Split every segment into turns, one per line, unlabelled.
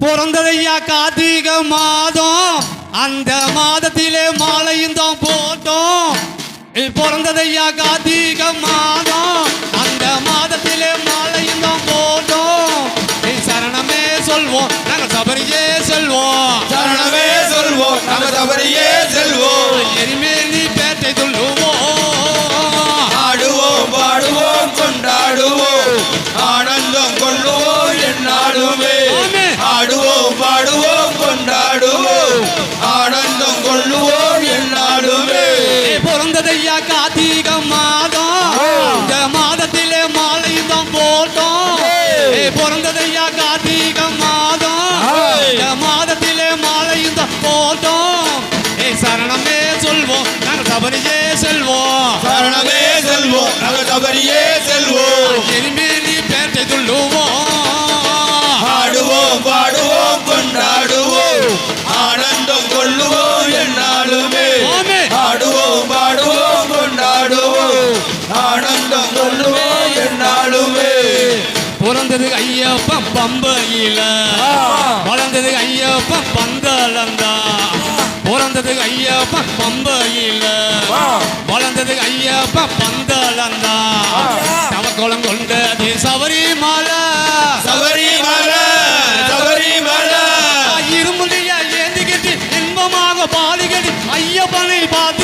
பிறந்ததையா கார்த்திக மாதம்? அந்த மாதத்திலே மாலையும் தான் போட்டோம். பிறந்ததையா கார்த்திக மாதம்? அந்த மாதத்திலே மாலையும் தான் போட்டோம். சரணமே சொல்வோம் நாங்கள் சபரியே செல்வோம்.
சரணமே சொல்வோம் நம்ம தவறியே செல்வோம்.
எரிமேலி பேட்டை துள்ளுவோம்
ஆடுவோம் பாடுவோம் கொண்டாடுவோம்.
சபரியே செல்வோம்.
சரணமே செல்வோம். நம்ம தவறியே செல்வோம்.
எரிமேலி பேட்டை துள்ளுவோம்.
ஆடுவோம் பாடுவோம் கொண்டாடுவோம். ஆனந்தம் கொள்ளுவோம் என்னாலுமே. ஆடுவோம் பாடுவோம் கொண்டாடுவோம். ஆனந்தம் கொள்ளுவோம் என்னாலுமே.
பிறந்தது ஐயப்பன் பம்பையில. வளர்ந்தது ஐயப்பன் பந்தளந்தா. பிறந்தது ஐயப்பன் பம்பையில. வளர்ந்தது ஐயப்பன் பந்தளந்தா. தவக்கோலம் கொண்டது சபரிமலை.
சபரிமலை சபரிமலை.
இருமுடிய ஏந்திக்கிட்டு இன்பமாக பாடிக்கிட்டு ஐயப்பனை பார்த்து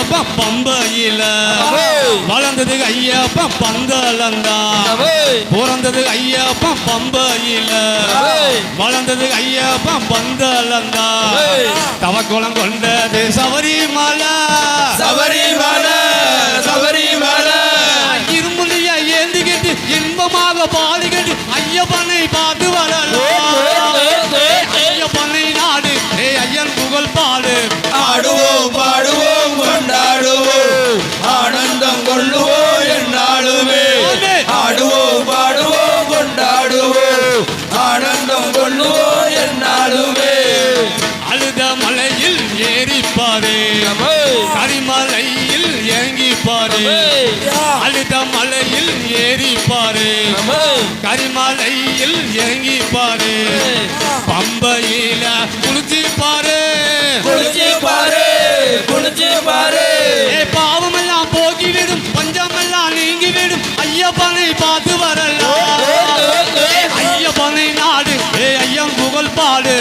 ஐயப்பன் பம்பையில வளர்ந்தது ஐயப்பன் பந்தளந்தா பிறந்தது ஐயப்பன் பம்பையில வளர்ந்தது ஐயப்பன் பந்தளந்தா தவக்குளம் கொண்டது சபரிமலை.
சபரிமலை சபரிமலை.
இருமுடிய ஏந்திக்கிட்டு இன்பமாக பாடிக்கிட்டு ஐயப்பனை பார்த்து வரலாம் அழுத மலையில் ஏறிப்பாரு கரிமலையில் இறங்கிப்பாரு பம்பையில குளிச்சிப்பாரு
குளிச்சு பாரு. குளிச்சு பாரு.
ஏ பாவமெல்லாம் போக்கிவிடும் பஞ்சமெல்லாம் நீங்கிவிடும் ஐயப்பனை பார்த்து வரலாம். ஐயப்பனை நாடு. ஏ ஐயன் புகழ் பாடு.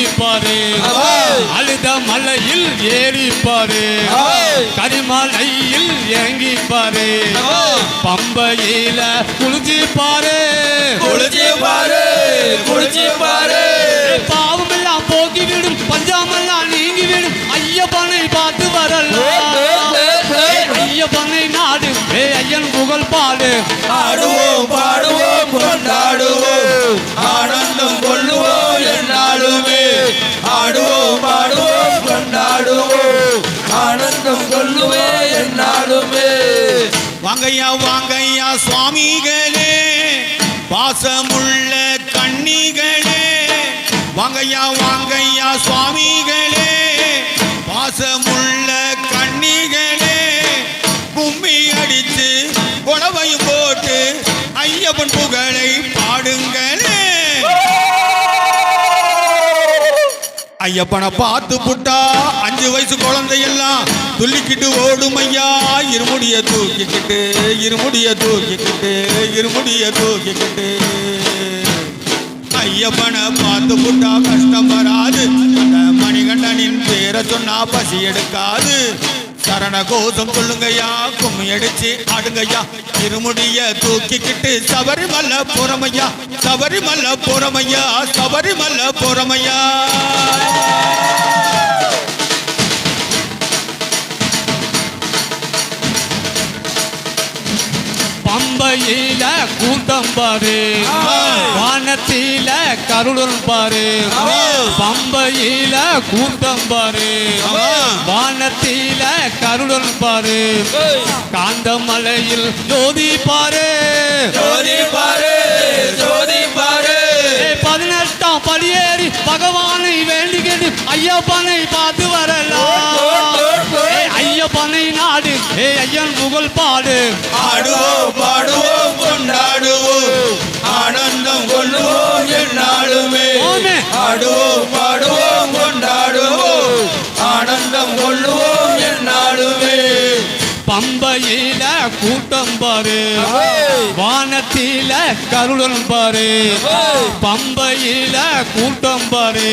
ஆமென். அழுத மலையில் ஏறிப்பாரு. கரிமலையில் இறங்கிப்பாரு. பம்பையில குளிச்சிப்பாரு
குளிச்சு பாரு குளிச்சு பாரு
வாங்கையா வாங்கையா சுவாமிகளே. பாசமுள்ள கண்ணிகளே வாங்கையா வாங்கையா சுவாமிகளே. பாசமுள்ள கண்ணிகளே கும்மி அடித்து குழவையும் போட்டு ஐயப்பன் புகழே ஐயப்பனை பார்த்து புட்டா. அஞ்சு வயசு குழந்தையெல்லாம் துள்ளிக்கிட்டு ஓடும் ஐயா. இருமுடிய தூக்கிக்கிட்டு இருமுடிய தூக்கிக்கிட்டு இருமுடிய தூக்கிக்கிட்டு. ஐயப்பனை பார்த்து புட்டா கஷ்டம் வராது. அந்த மணிகண்டனின் பேரை சொன்னா பசி எடுக்காது. சரண கோஷம் சொல்லுங்கய்யா கும்மி அடிச்சு ஆடுங்கய்யா. இருமுடிய தூக்கிக்கிட்டு சபரிமலை போறமையா சபரிமலை போறமையா சபரிமலை போறமையா
பம்பையில கூட்டம் பாரு வானத்தில கருடன் பாரு. பம்பையில கூட்டம் பாரு வானத்தில கருடன் பாரு காந்தமலையில் ஜோதி பாரு
ஜோதி பாரு ஜோதி பாரு
பதினெட்டாம் படியேறி பகவானை வேண்டிக்கிட்டு ஐயப்பனை பார்த்து வரலாம். ஐயப்பனை நாடு. ஏ ஐயன் புகழ் பாடு.
ஆடுவோம் பாடுவோம் கொண்டாடுவோம். ஆனந்தம் கொள்ளுவோம்
ஆமே.
ஆடுவோம் பாடுவோம் கொண்டாடுவோம். ஆனந்தம் கொள்ளுவோம்
பம்பையில கூட்டம் பாரு. வானத்தில கருடன் பாரு. பம்பையில கூட்டம் பாரு.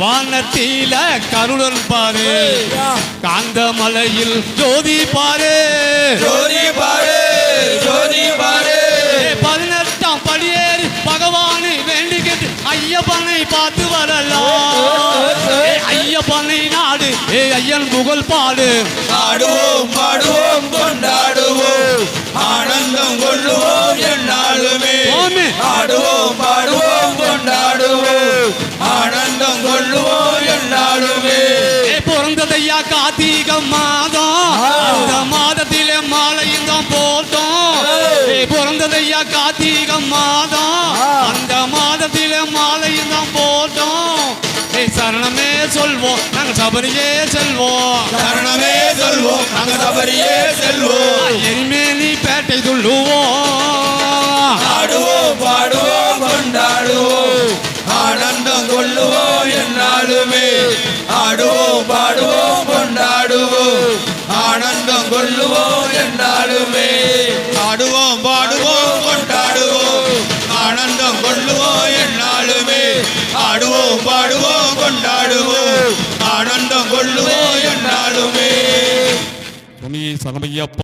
வானத்தில கருடன் பாரு. காந்தமலையில் ஜோதி பாரு.
ஜோதி பாரு ஜோதி பாரு.
ஐயப்பனை பார்த்து வரலாம் ஐயப்பனை நாடு ஏ ஐயன் புகழ் பாடு.
ஆடுவோம் பாடுவோம் கொண்டாடுவோம். ஆனந்தம் கொள்ளுவோம்
ஆமே.
ஆடுவோம் பாடுவோம் கொண்டாடுவோம்.
சரணமே சொல்வோம் நாங்கள் சபரியே செல்வோம்.
சரணமே சொல்வோம் நாங்க சபரியே செல்வோம்.
எரிமேலி பேட்டை துள்ளுவோம்.
ஆடுவோம் பாடுவோம் கொண்டாடுவோம். ஆனந்தம் கொள்ளுவோம் எந்நாளுமே ஆடுவோம் பாடுவோம் கொண்டாடுவோம். ஆனந்தம் கொள்ளுவோம்
கொண்டாடுவோம் ஆனந்தம்